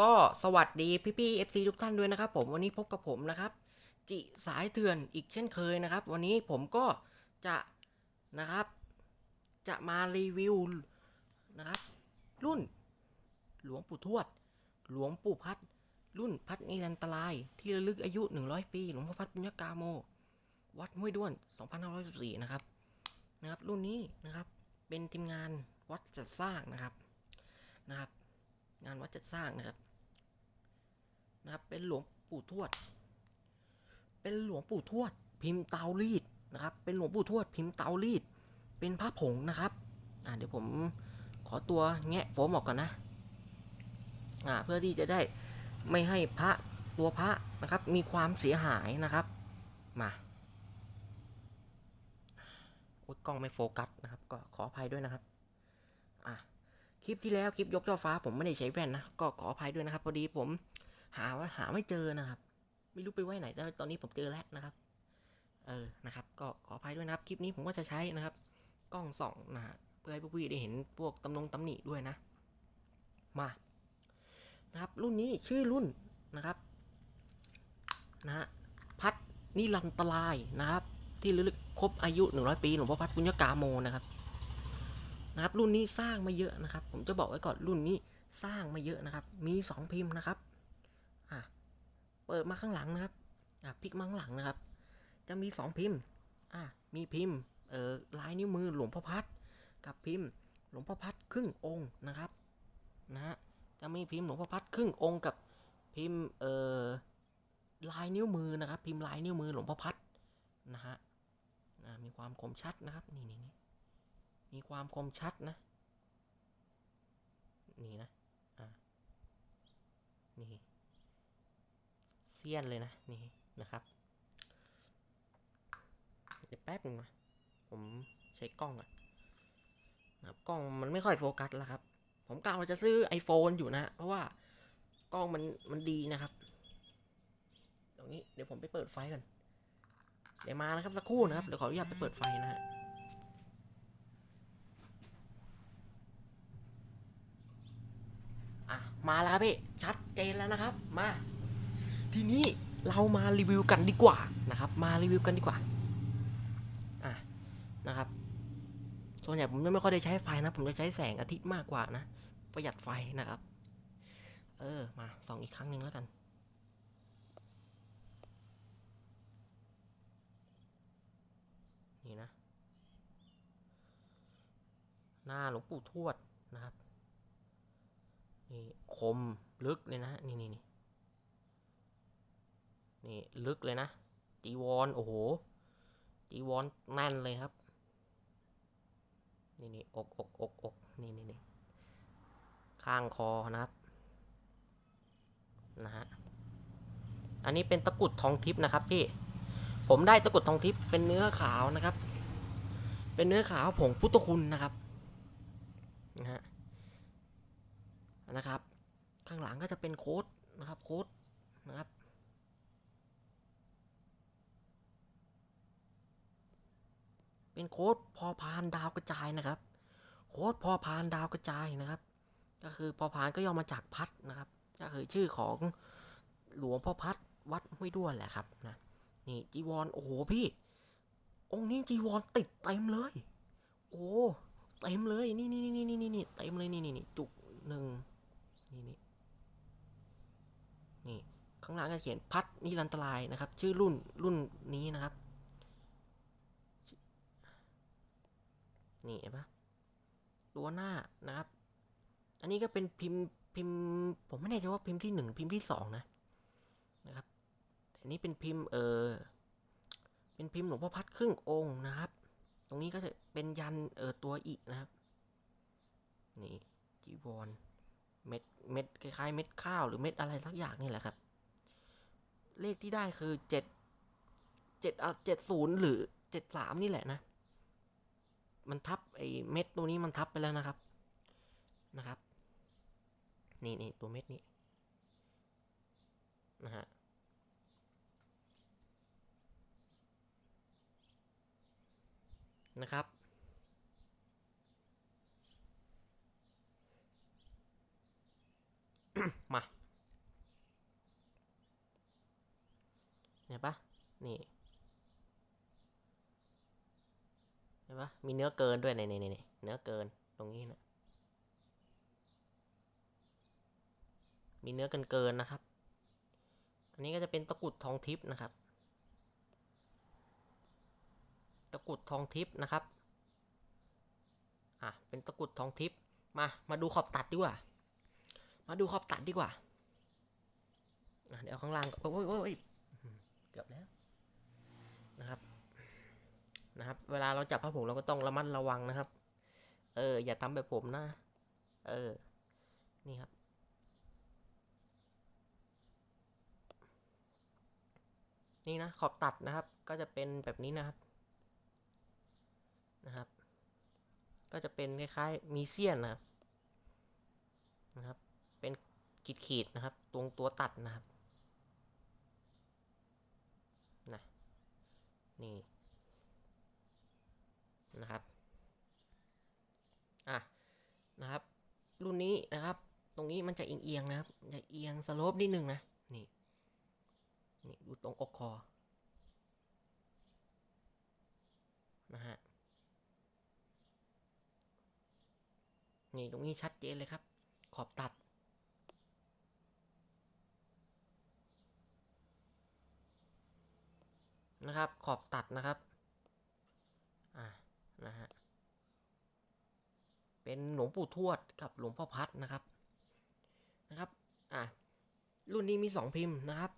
ก็สวัสดีพี่พี่เอฟซีทุกท่านด้วยนะครับผมวันนี้พบกับผมนะครับ จิสายเถื่อนอีกเช่นเคยนะครับ วันนี้ผมก็จะนะครับ จะมารีวิวนะครับ รุ่น หลวงปู่ทวด หลวงปู่พัด รุ่นพัดนิรันตราย ที่ระลึกอายุ 100 ปี หลวงพ่อพัดปุญญกาโม วัดห้วยด้วน 2514นะครับนะครับ รุ่นนี้นะครับเป็นทีมงานวัดจัดสร้างนะครับนะครับงานวัดจัดสร้างนะครับ นะครับ เป็นหลวงปู่ทวด เป็นหลวงปู่ทวด พิมพ์เตารีดนะครับ เป็นหลวงปู่ทวด พิมพ์เตารีด เป็นพระผงนะครับ อ่าเดี๋ยวผมขอตัวแงะโฟมออกก่อนนะ อ่า เพื่อที่จะได้ไม่ให้พระตัวพระนะครับ มีความเสียหายนะครับ มาโอ๊ยกล้องไม่โฟกัสนะครับ ก็ขออภัยด้วยนะครับ อะ คลิปที่แล้วคลิปยกช่อฟ้าผมไม่ได้ใช้แว่นนะ ก็ขออภัยด้วยนะครับ พอดีผม หาว่าหาไม่เจอนะครับ ไม่รู้ไปไว้ไหนแต่ตอนนี้ผมเจอแล้วนะครับ เออนะครับ ก็ขออภัยด้วยนะครับ คลิปนี้ผมก็จะใช้นะครับ กล้องส่องนะฮะเพื่อให้พวกพี่ได้เห็นพวกตำนงตำหนิด้วยนะ มานะครับ รุ่นนี้ชื่อรุ่นนะครับนะฮะพัดนิรันตรายนะครับ ที่ลึกครบอายุ 100 ปีหลวงพ่อพัดปุญญกาโมนะครับนะครับรุ่นนี้สร้างมาเยอะนะครับ ผมจะบอกไว้ก่อนรุ่นนี้สร้างมาเยอะนะครับ มีสองพิมพ์นะครับ ปิดมาข้างหลังนะครับ อะพลิกมาข้างหลังนะครับ จะมีสองพิมพ์ อะมีพิมพ์ เอ่อลายนิ้วมือหลวงพ่อพัด กับพิมพ์หลวงพ่อพัดครึ่งองค์นะครับ นะฮะ จะมีพิมพ์หลวงพ่อพัดครึ่งองค์กับพิมพ์ เอ่อลายนิ้วมือนะครับ พิมพ์ลายนิ้วมือหลวงพ่อพัดนะฮะอะมีความคมชัดนะครับ นี่นี่นี่มีความคมชัดนะ นี่นะ อ่า นี่ ซียนเลยนะนี่นะครับ เดี๋ยวแป๊บนึงนะผมใช้กล้องอะนะครับกล้องมันไม่ค่อยโฟกัสแล้วครับ ผมกะว่าจะซื้อ iPhone อยู่นะ เพราะว่ากล้องมันมันดีนะครับ ตรงนี้เดี๋ยวผมไปเปิดไฟก่อนเดี๋ยวมานะครับสักครู่นะครับเดี๋ยวขออนุญาตไปเปิดไฟนะฮะอะมาแล้วครับพี่ชัดเจนแล้วนะครับ มา ทีนี้เรามารีวิวกันดีกว่านะครับ มารีวิวกันดีกว่าอะนะครับส่วนใหญ่ผมจะไม่ค่อยได้ใช้ไฟนะ ผมจะใช้แสงอาทิตย์มากกว่านะ ประหยัดไฟนะครับ เออ มาส่องอีกครั้งหนึ่งแล้วกันนี่นะ หน้าหลวงปู่ทวดนะครับ นี่คมลึกเลยนะ นี่นี่นี่ นี่ลึกเลยนะ จีวรโอ้โห จีวรแน่นเลยครับ นี่นี่อกอกอกอกนี่นี่นี่ข้างคอนะครับ นะฮะ อันนี้เป็นตะกุดทองทิพย์นะครับพี่ ผมได้ตะกุดทองทิพย์เป็นเนื้อขาวนะครับ เป็นเนื้อขาวผงพุทธคุณนะครับ นะฮะ นะครับ ข้างหลังก็จะเป็นโค้ดนะครับ โค้ดนะครับ เป็นโค้ดพอพานดาวกระจายนะครับ โค้ดพอพานดาวกระจายนะครับ ก็คือพอพานก็ย่อมาจากพัดนะครับ ก็คือชื่อของหลวงพ่อพัดวัดห้วยด้วนแหละครับนะนี่จีวรโอ้โหพี่ องค์นี้จีวรติดเต็มเลย โอ้เต็มเลยนี่นี่นี่นี่นี่นี่เต็มเลยนี่นี่นี่จุกหนึ่งนี่นี่นี่ข้างล่างก็เขียนพัดนิรันตรายนะครับ ชื่อรุ่นรุ่นนี้นะครับ นี่เห็นปะตัวหน้านะครับ อันนี้ก็เป็นพิมพ์พิมพ์ ผมไม่แน่ใจว่าพิมพ์ที่หนึ่งพิมพ์ที่สองนะนะครับแต่นนี้เป็นพิมพ์เออเป็นพิมพ์หลวงพ่อพัดครึ่งองค์นะครับ ตรงนี้ก็จะเป็นยันเออตัวอีกนะครับ นี่จีวรเม็ดเม็ดคล้ายๆเม็ดข้าวหรือเม็ดอะไรสักอย่างนี่แหละครับ เลขที่ได้คือเจ็ดเจ็ดอะเจ็ดศูนย์หรือเจ็ดสามนี่แหละนะ มันทับไอเม็ดตัวนี้มันทับไปแล้วนะครับนะครับ นี่นี่ตัวเม็ดนี้นะฮะนะครับ มาเนี่ยปะนี่ ปะมีเนื้อเกินด้วยนี่นี่นี่เนื้อเกินตรงนี้นะ มีเนื้อเกินเกินนะครับ อันนี้ก็จะเป็นตะกุดทองทิพย์นะครับ ตะกุดทองทิพย์นะครับ อะ เป็นตะกุดทองทิพย์ มา มาดูขอบตัดดีกว่า มาดูขอบตัดดีกว่าอะเดี๋ยวข้างล่างโอ้ยโอ้ยเกือบแล้วนะครับ นะครับ เวลาเราจับผ้าผงเราก็ต้องระมัดระวังนะครับ เออ อย่าทำแบบผมนะ เออ นี่ครับ นี่นะขอบตัดนะครับ ก็จะเป็นแบบนี้นะครับ นะครับ ก็จะเป็นคล้ายๆมีเสี้ยนนะครับ นะครับ เป็นขีดๆนะครับ ตรงตัวตัดนะครับนะนี่ นะครับอะนะครับ รุ่นนี้นะครับ ตรงนี้มันจะเอียงๆนะครับจะเอียงสโลปนิดนึงนะนี่นี่ดูตรงอกคอนะฮะนี่ตรงนี้ชัดเจนเลยครับ ขอบตัดนะครับ ขอบตัดนะครับ นะฮะ เป็นหลวงปู่ทวดกับหลวงพ่อพัดนะครับ นะครับ อะ รุ่นนี้มีสองพิมพ์นะครับ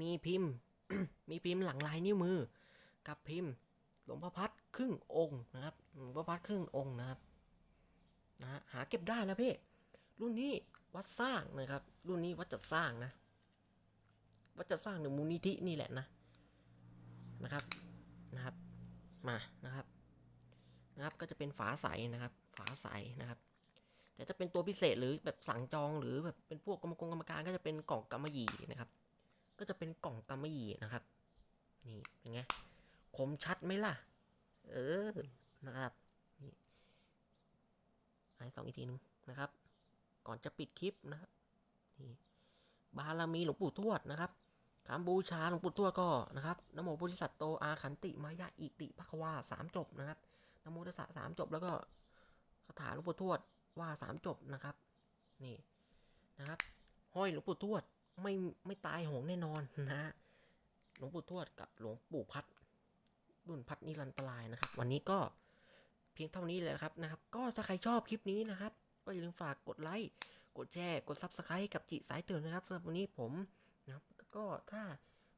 มีพิมพ์ มีพิมพ์หลังลายนิ้วมือ กับพิมพ์ หลวงพ่อพัดครึ่งองค์นะครับ หลวงพ่อพัดครึ่งองค์นะครับ นะฮะ หาเก็บได้แล้วพี่รุ่นนี้วัดสร้างนะครับ รุ่นนี้วัดจัดสร้างนะ วัดจัดสร้างหรือมูลนิธินี่แหละนะ นะครับ นะครับ มา นะครับ นะครับ ก็จะเป็นฝาใสนะครับ ฝาใสนะครับ แต่ถ้าเป็นตัวพิเศษหรือแบบสั่งจองหรือแบบเป็นพวกกรรมกรกรรมการก็จะเป็นกล่องกำมะหยี่นะครับ ก็จะเป็นกล่องกำมะหยี่นะครับ นี่เป็นไงคมชัดไหมล่ะ เออ นะครับ นี่ให้สองอีกทีนึงนะครับ ก่อนจะปิดคลิปนะครับ นี่บารมีหลวงปู่ทวดนะครับคำบูชาหลวงปู่ทวดก็นะครับนโมพุทธิสัตว์โตอาขันติมายะอิติภควาสามจบนะครับ นโมตัสสะสามจบแล้วก็คาถาหลวงปู่ทวดว่าสามจบนะครับ นี่นะครับ ห้อยหลวงปู่ทวดไม่ไม่ตายหงแน่นอนนะหลวงปู่ทวดกับหลวงปู่พัดรุ่นพัดนิรันตรายนะครับ วันนี้ก็เพียงเท่านี้เลยครับนะครับ ก็ถ้าใครชอบคลิปนี้นะครับ ก็อย่าลืมฝากกดไลค์กดแชร์กด Subscribe กับจิสายเตือนนะครับสำหรับวันนี้ผมนะครับก็ถ้า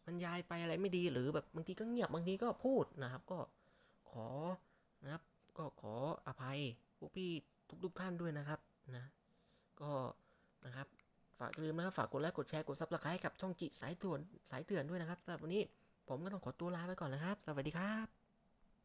มันยายไปอะไรไม่ดีหรือแบบบางทีก็เงียบบางทีก็พูดนะครับ ก็ขอนะครับ ก็ขออภัย พวกพี่ทุกๆท่านด้วยนะครับนะ ก็นะครับฝากอย่าลืมนะครับฝากกดไลค์กดแชร์กดซับสไครต์กับช่องจิสายเตือนสายเตือนด้วยนะครับสำหรับวันนี้ผมก็ต้องขอตัวลาไปก่อนนะครับ สวัสดีครับ